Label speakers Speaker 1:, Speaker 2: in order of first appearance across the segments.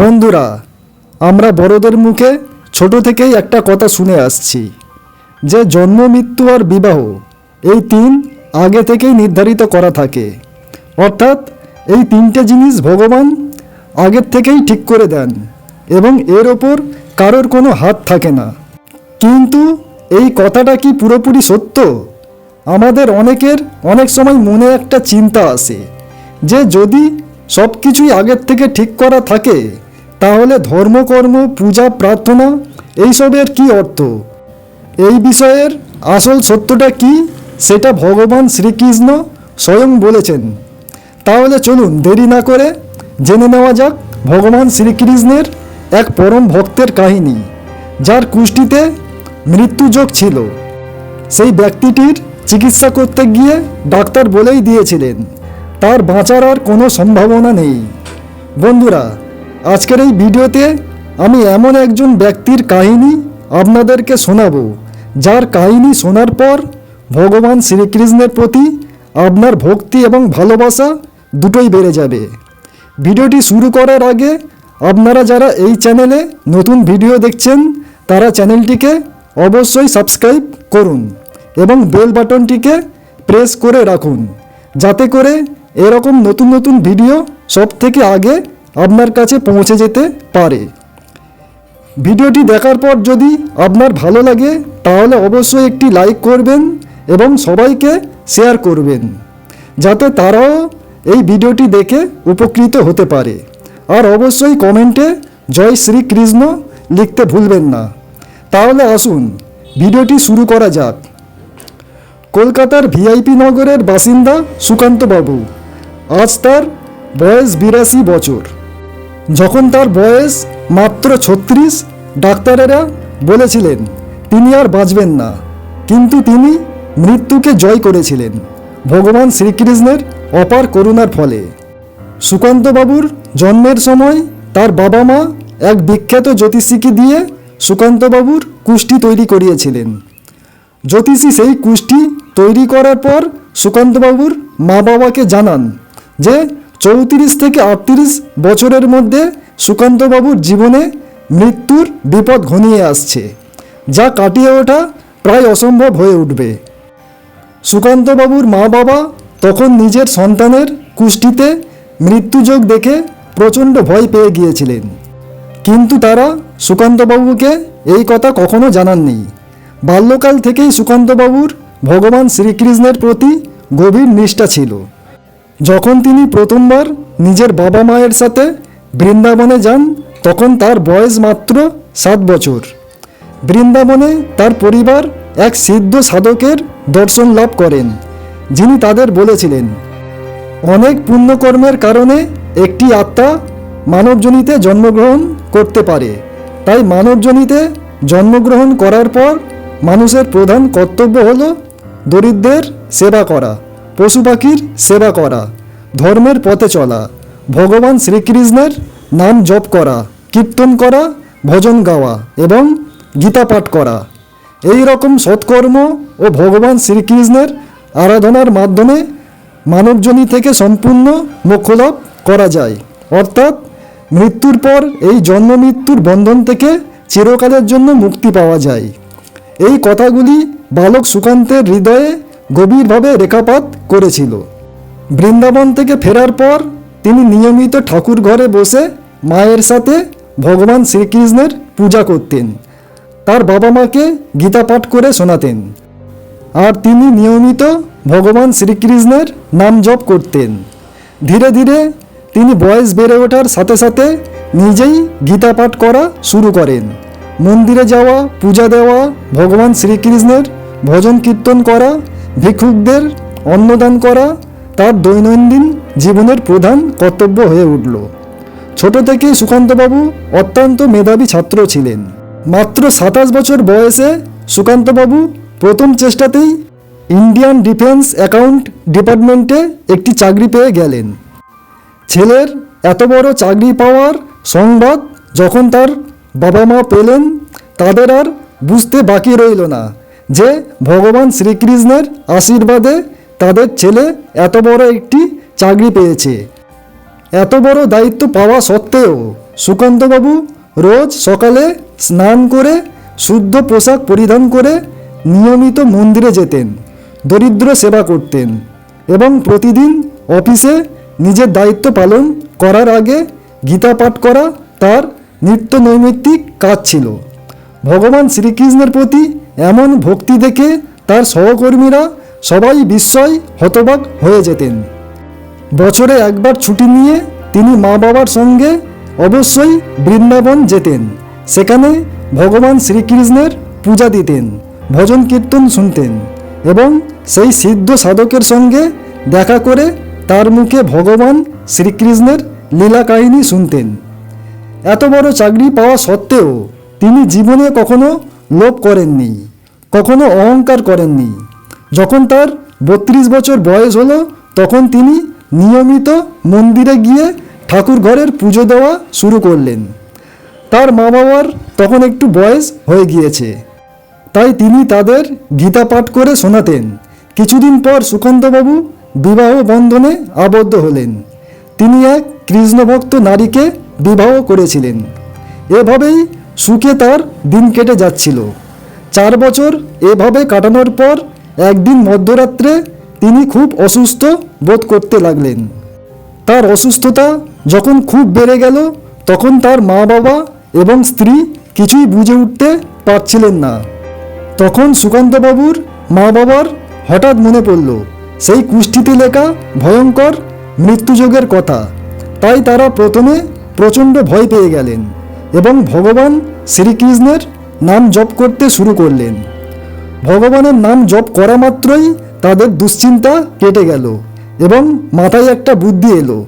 Speaker 1: বন্ধুরা, আমরা বড়দের মুখে ছোট থেকেই একটা কথা শুনে আসছি, যে জন্ম, মৃত্যু আর বিবাহ, এই তিন আগে থেকেই নির্ধারিত করা থাকে। অর্থাৎ, এই তিনটে জিনিস ভগবান আগের থেকেই ঠিক করে দেন এবং এর ওপর কারোর কোনো হাত থাকে না। কিন্তু এই কথাটা কি পুরোপুরি সত্য? আমাদের অনেকের অনেক সময় মনে একটা চিন্তা আসে যে যদি সব কিছুই আগের থেকে ঠিক করা থাকে তাহলে ধর্মকর্ম, পূজা, প্রার্থনা, এইসবের কি অর্থ? এই বিষয়ের আসল সত্যটা কি? সেটা ভগবান শ্রীকৃষ্ণ স্বয়ং বলেছেন। তাহলে চলুন দেরি না করে জেনে নেওয়া যাক ভগবান শ্রীকৃষ্ণের এক পরম ভক্তের কাহিনী, যার কুষ্টিতে মৃত্যুযোগ ছিল। সেই ব্যক্তিটির চিকিৎসা করতে গিয়ে ডাক্তার বলেই দিয়েছিলেন, তার বাঁচার আর কোনো সম্ভাবনা নেই। বন্ধুরা আজকের এই ভিডিওতে আমি এমন একজন ব্যক্তির কাহিনী আপনাদেরকে শোনাবো, যার কাহিনী শোনার পর ভগবান শ্রীকৃষ্ণের প্রতি আপনার ভক্তি এবং ভালোবাসা দুটোই বেড়ে যাবে। ভিডিওটি শুরু করার আগে আপনারা যারা এই চ্যানেলে নতুন ভিডিও দেখছেন, তারা চ্যানেলটিকে অবশ্যই সাবস্ক্রাইব করুন এবং বেল বাটনটিকে প্রেস করে রাখুন, যাতে করে এরকম নতুন নতুন ভিডিও সব থেকে আগে আপনার কাছে পৌঁছে যেতে পারে। ভিডিওটি দেখার পর যদি আপনার ভালো লাগে, তাহলে অবশ্যই একটি লাইক করবেন এবং সবাইকে শেয়ার করবেন, যাতে তারাও এই ভিডিওটি দেখে উপকৃত হতে পারে। আর অবশ্যই কমেন্টে জয় শ্রীকৃষ্ণ লিখতে ভুলবেন না। তাহলে আসুন, ভিডিওটি শুরু করা যাক। কলকাতার ভিআইপি নগরের বাসিন্দা সুকান্তবাবু, আজ তার বয়স বিরাশি বছর। যখন তার বয়স মাত্র ছত্রিশ, ডাক্তারেরা বলেছিলেন, তিনি আর বাঁচবেন না। কিন্তু তিনি মৃত্যুকে জয় করেছিলেন, ভগবান শ্রীকৃষ্ণের অপার করুণার ফলে। সুকান্তবাবুর জন্মের সময় তার বাবা মা এক বিখ্যাত জ্যোতিষীকে দিয়ে সুকান্তবাবুর কুষ্টি তৈরি করিয়েছিলেন। জ্যোতিষী সেই কুষ্টি তৈরি করার পর সুকান্তবাবুর মা বাবাকে জানান যে চৌত্রিশ থেকে আটত্রিশ বছরের মধ্যে সুকান্তবাবুর জীবনে মৃত্যুর বিপদ ঘনিয়ে আসছে, যা কাটিয়ে ওঠা প্রায় অসম্ভব হয়ে উঠবে। সুকান্তবাবুর মা বাবা তখন নিজের সন্তানের কুষ্টিতে মৃত্যুযোগ দেখে প্রচণ্ড ভয় পেয়ে গিয়েছিলেন। কিন্তু তারা সুকান্তবাবুকে এই কথা কখনো জানাননি। বাল্যকাল থেকেই সুকান্তবাবুর ভগবান শ্রীকৃষ্ণের প্রতি গভীর নিষ্ঠা ছিল। যখন তিনি প্রথমবার নিজের বাবা মায়ের সাথে বৃন্দাবনে যান, তখন তার বয়স মাত্র সাত বছর। বৃন্দাবনে তার পরিবার এক সিদ্ধ সাধকের দর্শন লাভ করেন, যিনি তাদের বলেছিলেন, অনেক পুণ্যকর্মের কারণে একটি আত্মা মানবজনিতে জন্মগ্রহণ করতে পারে। তাই মানবজনিতে জন্মগ্রহণ করার পর মানুষের প্রধান কর্তব্য হল দরিদ্রের সেবা করা। পশু পাখির সেবা করা, ধর্মের পথে চলা, ভগবান শ্রীকৃষ্ণের নাম জপ করা, কীর্তন করা, ভজন গাওয়া এবং গীতা পাঠ করা। এই রকম সৎকর্ম ও ভগবান শ্রীকৃষ্ণের আরাধনার মাধ্যমে মানবজনী থেকে সম্পূর্ণ মোক্ষলাভ করা যায়। অর্থাৎ মৃত্যুর পর এই জন্ম মৃত্যুর বন্ধন থেকে চিরকালের জন্য মুক্তি পাওয়া যায়। এই কথাগুলি বালক সুকান্তের হৃদয়ে গভীরভাবে রেখাপাত করেছিল। বৃন্দাবন থেকে ফেরার পর তিনি নিয়মিত ঠাকুর ঘরে বসে মায়ের সাথে ভগবান শ্রীকৃষ্ণের পূজা করতেন। তার বাবা মাকে গীতা পাঠ করে শোনাতেন। আর তিনি নিয়মিত ভগবান শ্রীকৃষ্ণের নাম জপ করতেন। ধীরে ধীরে তিনি বয়স বেড়ে ওঠার সাথে সাথে নিজেই গীতা পাঠ করা শুরু করেন। মন্দিরে যাওয়া, পূজা দেওয়া, ভগবান শ্রীকৃষ্ণের ভজন কীর্তন করা ভিক্ষুকদের অন্নদান করা তার দৈনন্দিন জীবনের প্রধান কর্তব্য হয়ে উঠল। ছোট থেকেই সুকান্তবাবু অত্যন্ত মেধাবী ছাত্র ছিলেন। মাত্র সাতাশ বছর বয়সে সুকান্তবাবু প্রথম চেষ্টাতেই ইন্ডিয়ান ডিফেন্স অ্যাকাউন্ট ডিপার্টমেন্টে একটি চাকরি পেয়ে গেলেন। ছেলের এত বড় চাকরি পাওয়ার সংবাদ যখন তার বাবা মা পেলেন, তাদের আর বুঝতে বাকি রইল না। যে ভগবান শ্রীকৃষ্ণের আশীর্বাদে তাদের ছেলে এত বড় একটি চাকরি পেয়েছে। এত বড় দায়িত্ব পাওয়া সত্ত্বেও সুকান্তবাবু রোজ সকালে স্নান করে, শুদ্ধ পোশাক পরিধান করে নিয়মিত মন্দিরে যেতেন, দরিদ্র সেবা করতেন এবং প্রতিদিন অফিসে নিজের দায়িত্ব পালন করার আগে গীতা পাঠ করা তার নিত্য নৈমিত্তিক কাজ ছিল। ভগবান শ্রীকৃষ্ণের প্রতি এমন ভক্তি দেখে তার সহকর্মীরা সবাই বিস্ময় হতবাক হয়ে যেতেন। বছরে একবার ছুটি নিয়ে তিনি মা বাবার সঙ্গে অবশ্যই বৃন্দাবন যেতেন। সেখানে ভগবান শ্রীকৃষ্ণের পূজা দিতেন, ভজন কীর্তন শুনতেন এবং সেই সিদ্ধ সাধকের সঙ্গে দেখা করে তার মুখে ভগবান শ্রীকৃষ্ণের লীলা কাহিনী শুনতেন। এত বড় চাকরি পাওয়া সত্ত্বেও তিনি জীবনে কখনো লোভ করেননি, কখনো অহংকার করেননি। যখন তার বত্রিশ বছর বয়স হলো, তখন তিনি নিয়মিত মন্দিরে গিয়ে ঠাকুর ঘরের পুজো দেওয়া শুরু করলেন। তার মা বাবার তখন একটু বয়স হয়ে গিয়েছে। তাই তিনি তাদের গীতা পাঠ করে শোনাতেন। কিছুদিন পর সুকান্তবাবু বিবাহ বন্ধনে আবদ্ধ হলেন। তিনি এক কৃষ্ণভক্ত নারীকে বিবাহ করেছিলেন। এভাবেই সুখে তার দিন কেটে যাচ্ছিল। চার বছর এভাবে কাটানোর পর একদিন মধ্যরাত্রে তিনি খুব অসুস্থ বোধ করতে লাগলেন। তার অসুস্থতা যখন খুব বেড়ে গেল, তখন তার মা বাবা এবং স্ত্রী কিছুই বুঝে উঠতে পারছিলেন না। তখন সুকান্তবাবুর মা বাবার হঠাৎ মনে পড়ল, সেই কুষ্ঠিতে লেখা ভয়ঙ্কর মৃত্যুযোগের কথা। তাই তারা প্রথমে প্রচণ্ড ভয় পেয়ে গেলেন। ভগবান শ্রীকৃষ্ণের নাম জপ করতে শুরু করলেন। ভগবানের নাম জপ করা মাত্রই তাদের দুশ্চিন্তা কেটে গেল এবং মাথায় একটা বুদ্ধি এলো।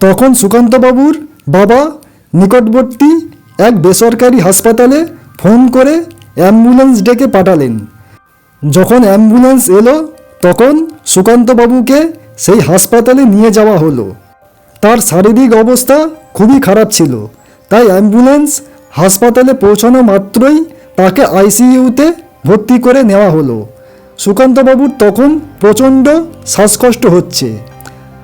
Speaker 1: তখন সুকান্তবাবুর বাবা নিকটবর্তী এক বেসরকারি হাসপাতালে ফোন করে অ্যাম্বুলেন্স ডেকে পাঠালেন। যখন অ্যাম্বুলেন্স এলো, তখন সুকান্তবাবুকে সেই হাসপাতালে নিয়ে যাওয়া হলো। তার শারীরিক অবস্থা খুবই খারাপ ছিল। তাই অ্যাম্বুলেন্স হাসপাতালে পৌঁছানো মাত্রই তাকে আইসিইউতে ভর্তি করে নেওয়া হলো। সুকান্তবাবুর তখন প্রচণ্ড শ্বাসকষ্ট হচ্ছে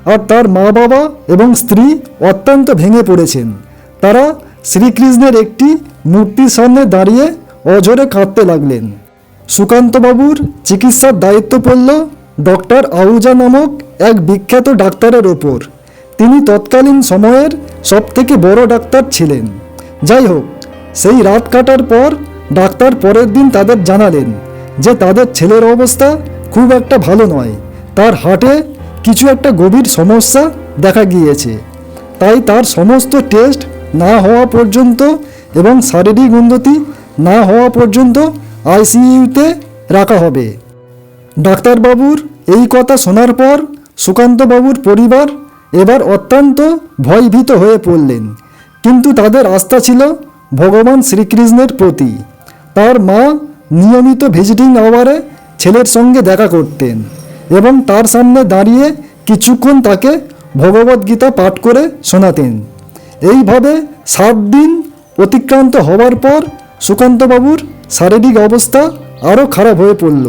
Speaker 1: আর তার মা বাবা এবং স্ত্রী অত্যন্ত ভেঙে পড়েছেন। তারা শ্রীকৃষ্ণের একটি মূর্তির সামনে দাঁড়িয়ে অঝরে কাঁদতে লাগলেন। সুকান্তবাবুর চিকিৎসার দায়িত্ব পড়ল ডক্টর আহুজা নামক এক বিখ্যাত ডাক্তারের ওপর। তিনি তৎকালীন সময়ের সবথেকে বড় ডাক্তার ছিলেন। যাই হোক সেই রাত কাটার পর ডাক্তার পরের দিন তাদের জানালেন যে তাদের ছেলের অবস্থা খুব একটা ভালো নয়। তার হার্টে কিছু একটা গভীর সমস্যা দেখা গিয়েছে। তাই তার সমস্ত টেস্ট না হওয়া পর্যন্ত এবং শারীরিক উন্নতি না হওয়া পর্যন্ত আইসিইউতে রাখা হবে। ডাক্তারবাবুর এই কথা শোনার পর সুকান্তবাবুর পরিবার এবার অত্যন্ত ভয়ভীত হয়ে পড়লেন। কিন্তু তাদের আস্থা ছিল ভগবান শ্রীকৃষ্ণের প্রতি। তার মা নিয়মিত ভিজিটিং আওয়ারে ছেলের সঙ্গে দেখা করতেন এবং তার সামনে দাঁড়িয়ে কিছুক্ষণ তাকে ভগবদ্গীতা পাঠ করে শোনাতেন। এইভাবে সাত দিন অতিক্রান্ত হওয়ার পর সুকান্তবাবুর শারীরিক অবস্থা আরও খারাপ হয়ে পড়ল।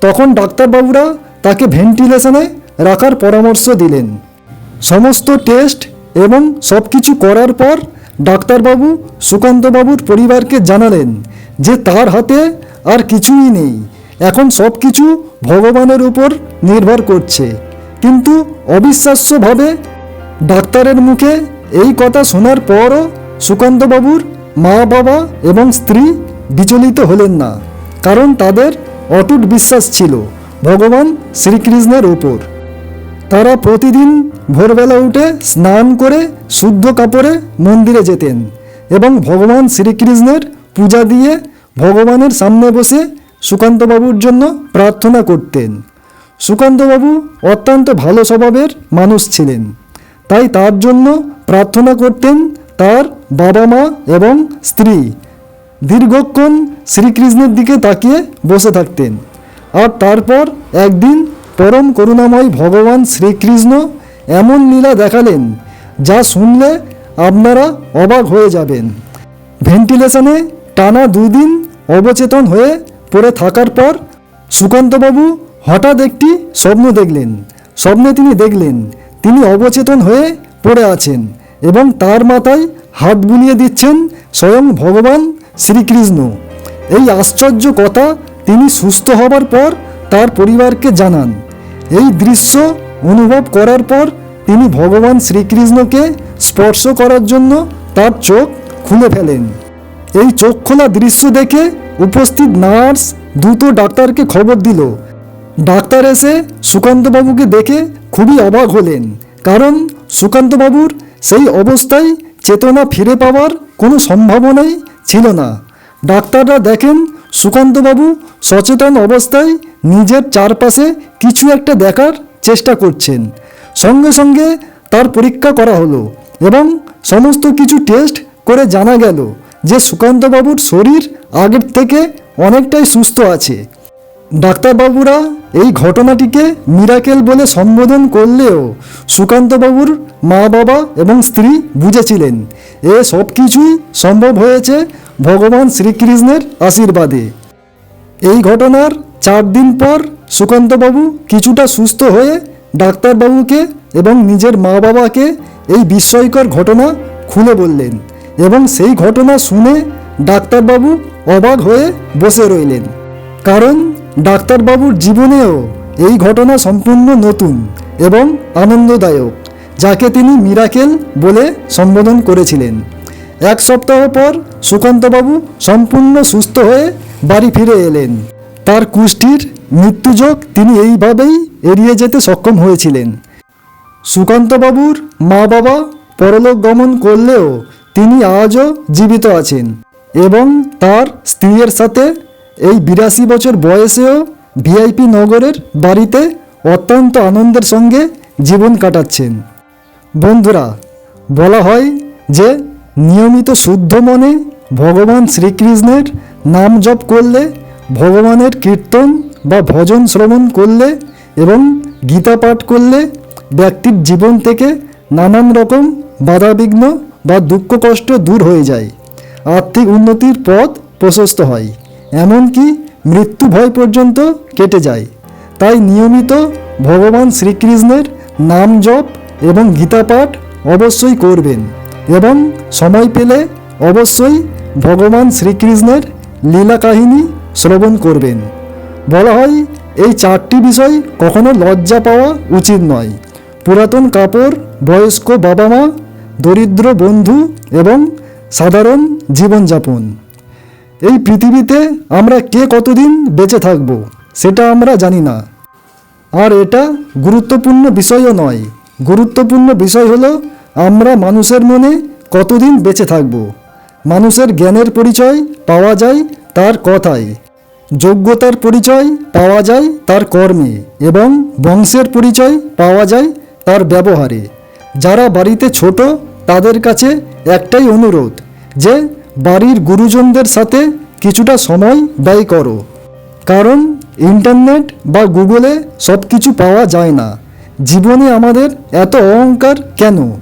Speaker 1: তখন ডাক্তারবাবুরা তাকে ভেন্টিলেশনে রাখার পরামর্শ দিলেন। সমস্ত টেস্ট এবং সব কিছু করার পর ডাক্তারবাবু সুকান্তবাবুর পরিবারকে জানালেন যে তার হাতে আর কিছুই নেই। এখন সব কিছু ভগবানের উপর নির্ভর করছে। কিন্তু অবিশ্বাস্যভাবে ডাক্তারের মুখে এই কথা শোনার পরও সুকান্তবাবুর মা বাবা এবং স্ত্রী বিচলিত হলেন না, কারণ তাদের অটুট বিশ্বাস ছিল ভগবান শ্রীকৃষ্ণের ওপর তারা প্রতিদিন ভোরবেলা উঠে স্নান করে শুদ্ধ কাপড়ে মন্দিরে যেতেন এবং ভগবান শ্রীকৃষ্ণের পূজা দিয়ে ভগবানের সামনে বসে সুকান্তবাবুর জন্য প্রার্থনা করতেন। সুকান্তবাবু অত্যন্ত ভালো স্বভাবের মানুষ ছিলেন। তাই তার জন্য প্রার্থনা করতেন তার বাবা মা এবং স্ত্রী। দীর্ঘক্ষণ শ্রীকৃষ্ণের দিকে তাকিয়ে বসে থাকতেন। আর তারপর একদিন পরম করুণাময় ভগবান শ্রীকৃষ্ণ এমন লীলা দেখালেন, যা শুনলে আপনারা অবাক হয়ে যাবেন। ভেন্টিলেশনে টানা দুই দিন অবচেতন হয়ে পড়ে থাকার পর সুকান্তবাবু হঠাৎ একটি স্বপ্ন দেখলেন। স্বপ্নে তিনি দেখলেন, তিনি অবচেতন হয়ে পড়ে আছেন এবং তার মাথায় হাত বুলিয়ে দিচ্ছেন স্বয়ং ভগবান শ্রীকৃষ্ণ। এই আশ্চর্য কথা তিনি সুস্থ হবার পর তার পরিবারকে জানান। এই দৃশ্য অনুভব করার পর তিনি ভগবান শ্রীকৃষ্ণকে স্পর্শ করার জন্য তার চোখ খুলে ফেলেন। এই চোখ খোলা দৃশ্য দেখে উপস্থিত নার্স দ্রুত ডাক্তারকে খবর দিল। ডাক্তার এসে সুকান্তবাবুকে দেখে খুবই অবাক হলেন, কারণ সুকান্তবাবুর সেই অবস্থায় চেতনা ফিরে পাওয়ার কোনো সম্ভাবনাই ছিল না। ডাক্তাররা দেখেন সুকান্তবাবু সচেতন অবস্থায় নিজের চারপাশে কিছু একটা দেখার চেষ্টা করছেন। সঙ্গে সঙ্গে তার পরীক্ষা করা হলো এবং সমস্ত কিছু টেস্ট করে জানা গেল যে সুকান্তবাবুর শরীর আগের থেকে অনেকটাই সুস্থ আছে। ডাক্তারবাবুরা এই ঘটনাটিকে মিরাকেল বলে সম্বোধন করলেও সুকান্তবাবুর মা বাবা এবং স্ত্রী বুঝেছিলেন। এ সব কিছুই সম্ভব হয়েছে ভগবান শ্রীকৃষ্ণের আশীর্বাদে। এই ঘটনার চার দিন পর সুকান্তবাবু কিছুটা সুস্থ হয়ে ডাক্তারবাবুকে এবং নিজের মা বাবাকে এই বিস্ময়কর ঘটনা খুলে বললেন এবং সেই ঘটনা শুনে ডাক্তারবাবু অবাক হয়ে বসে রইলেন। কারণ ডাক্তারবাবুর জীবনেও এই ঘটনা সম্পূর্ণ নতুন এবং আনন্দদায়ক, যাকে তিনি মিরাকেল বলে সম্বোধন করেছিলেন। এক সপ্তাহ পর সুকান্তবাবু সম্পূর্ণ সুস্থ হয়ে বাড়ি ফিরে এলেন। তার কুষ্ঠির মৃত্যুযোগ তিনি এইভাবেই এড়িয়ে যেতে সক্ষম হয়েছিলেন। সুকান্তবাবুর মা বাবা পরলোক গমন করলেও তিনি আজও জীবিত আছেন এবং তার স্ত্রীর সাথে এই বিরাশি বছর বয়সেও ভিআইপি নগরের বাড়িতে অত্যন্ত আনন্দের সঙ্গে জীবন কাটাচ্ছেন। বন্ধুরা, বলা হয় যে নিয়মিত শুদ্ধ মনে ভগবান শ্রীকৃষ্ণের নাম জপ করলে ভগবানের কীর্তন বা ভজন শ্রবণ করলে এবং গীতা পাঠ করলে ব্যক্তির জীবন থেকে নানান রকম বাধাবিঘ্ন বা দুঃখ কষ্ট দূর হয়ে যায়। আর্থিক উন্নতির পথ প্রশস্ত হয়, এমনকি মৃত্যু ভয় পর্যন্ত কেটে যায়। তাই নিয়মিত ভগবান শ্রীকৃষ্ণের নাম জপ এবং গীতা পাঠ অবশ্যই করবেন এবং সময় পেলে অবশ্যই ভগবান শ্রীকৃষ্ণের লীলা কাহিনী শ্রবণ করবেন। বলা হয়, এই চারটি বিষয় কখনো লজ্জা পাওয়া উচিত নয়। পুরাতন কাপড়, বয়স্ক বাবা মা দরিদ্র বন্ধু এবং সাধারণ জীবনযাপন। এই পৃথিবীতে আমরা কে কতদিন বেঁচে থাকব, সেটা আমরা জানি না। আর এটা গুরুত্বপূর্ণ বিষয়ও নয়। গুরুত্বপূর্ণ বিষয় হলো, আমরা মানুষের মনে কতদিন বেঁচে থাকব? মানুষের জ্ঞানের পরিচয় পাওয়া যায় তার কথায়। যোগ্যতার পরিচয় পাওয়া যায় তার কর্মে এবং বংশের পরিচয় পাওয়া যায় তার ব্যবহারে। যারা বাড়িতে ছোট, তাদের কাছে একটাই অনুরোধ যে বাড়ির গুরুজনদের সাথে কিছুটা সময় ব্যয় করো। কারণ ইন্টারনেট বা গুগলে সব কিছু পাওয়া যায় না। জীবনে আমাদের এত অহংকার কেন?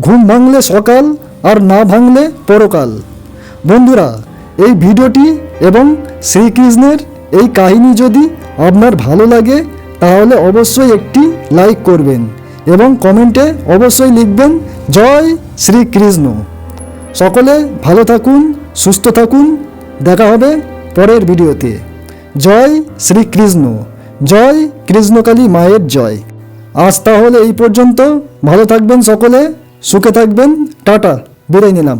Speaker 1: ঘুম ভাঙলে সকাল আর না ভাঙলে পরকাল। বন্ধুরা এই ভিডিওটি এবং শ্রীকৃষ্ণের এই কাহিনী যদি আপনার ভালো লাগে, তাহলে অবশ্যই একটি লাইক করবেন এবং কমেন্টে অবশ্যই লিখবেন, জয় শ্রীকৃষ্ণ। সকলে ভালো থাকুন, সুস্থ থাকুন। দেখা হবে পরের ভিডিওতে। জয় শ্রীকৃষ্ণ। জয় কৃষ্ণকালী মায়ের জয়। আজ তাহলে এই পর্যন্ত। ভালো থাকবেন সকলে, সুখে থাকবেন। টাটা। বিদায় নিলাম।